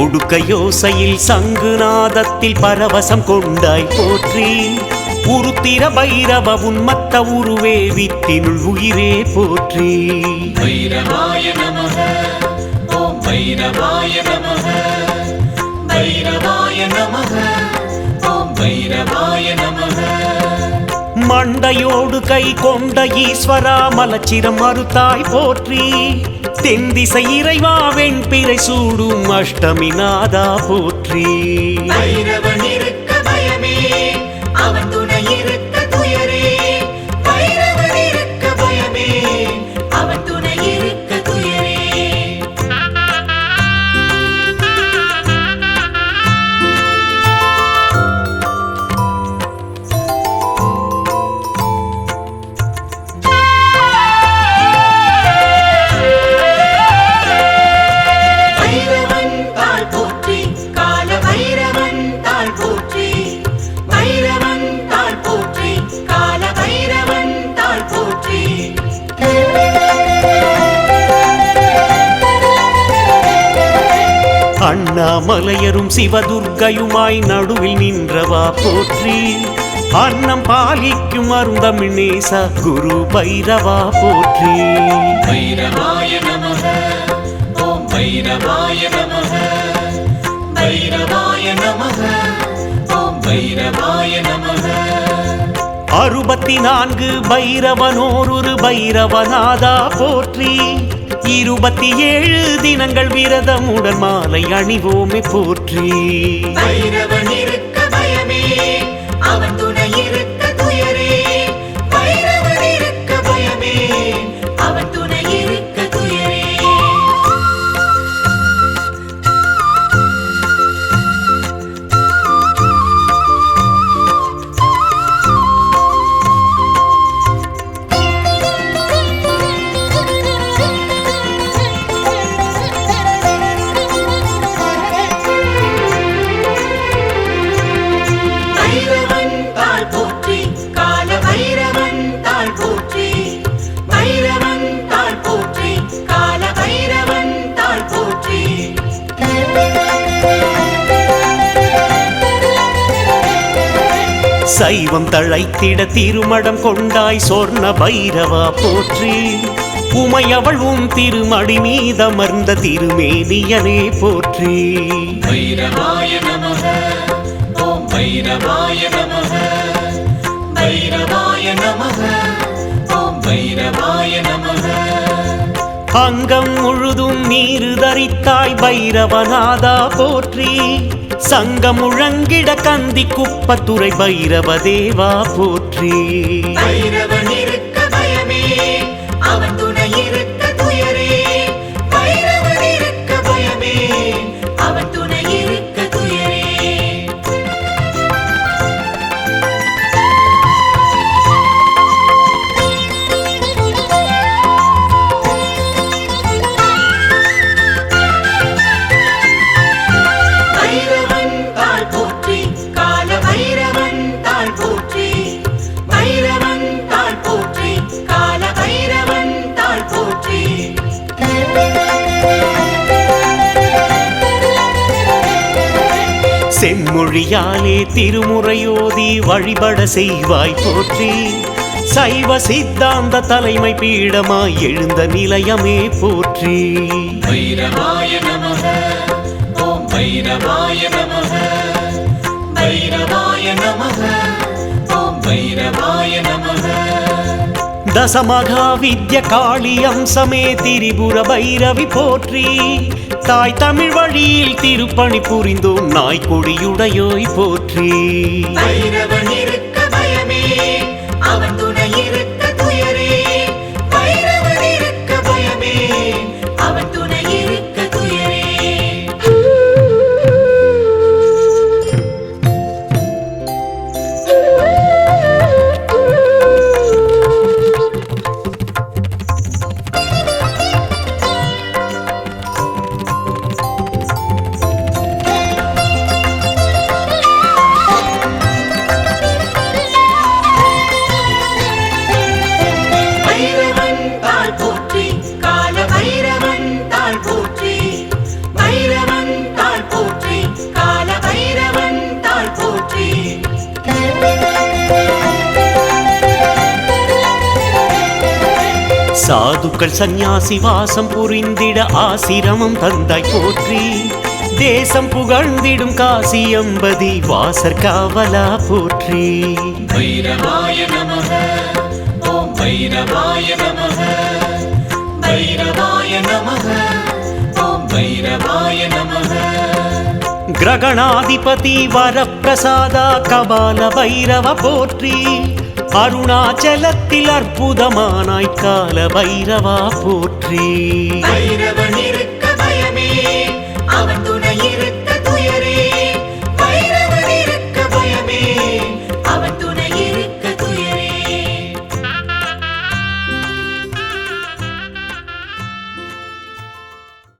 ஒடுக்க யோசையில் சங்கு நாதத்தில் பரவசம் கொண்டாய் போற்றி. உருத்திர பைரவ உன்மத்த உருவே வித்தினுள் உயிரே போற்றி. பைரவாய நமக ஓம் பைரவாய நமக பைரவாய நமக ஓம் பைரவாய நமக. மண்டையோடு கை கொண்ட ஈஸ்வரா மலச்சிரம் மறுத்தாய் போற்றி. தென்திசை இறைவா வெண்பிறை சூடும் அஷ்டமி நாதா போற்றி. அண்ணாமலையரும் சிவதுர்க்கையுமாய் நடுவில் நின்றவா போற்றி. அன்னம் பாலிக்கும் அருந்தமிழ் நேச குரு பைரவா போற்றி. பைரவாய நமः ஓம் பைரவாய நமः பைரவாய நமः ஓம் பைரவாய நமः அறுபத்தி நான்கு பைரவனோரு பைரவநாதா போற்றி. இருபத்தி ஏழு தினங்கள் விரதமுடன் மாலை அணிவோமே போற்றி. சைவம் தழைத்திட திருமடம் கொண்டாய் சொர்ண பைரவா போற்றி. உமை அவள் உன் திருமடி மீதமர்ந்த திருமேனியனே போற்றி. பைரவாய நமः ஓம் பைரவாய நமः பைரவாய நமः ஓம் பைரவாய நமக. அங்கம் முழுதும் நீரு தரித்தாய் பைரவநாதா போற்றி. சங்கம் முழங்கிட கந்தி குப்பத்துறை பைரவ தேவா போற்றி செம்மொழியாலே திருமுறையோதி வழிபட செய்வாய் போற்றி. சைவ சித்தாந்த தலைமை பீடமாய் எழுந்த நிலையமே போற்றி. பைரவாய நமः ஓம் பைரவாய நமः பைரவாய நமः ஓம் பைரவாய நமः தசமகா வித்ய காளி அம்சமே திரிபுர பைரவி போற்றி. தாய் தமிழ் வழியில் திருப்பணி புரிந்தோம் நாய்க்கொடியுடையோய் போற்றி. சாதுக்கள் சந்நியாசி வாசம் புரிந்திட ஆசிரமம் தந்தாய் போற்றி. தேசம் புகழ்ந்திடும் காசி எம்பதி வாசர் காவலா போற்றி. பைரவாய நமக ஓம் பைரவாய நமக. கிரகணாதிபதி வரப்பிரசாதா கபால பைரவ போற்றி. அருணாச்சலத்தில் அற்புதமானாய்க்கால வைரவா போற்றி.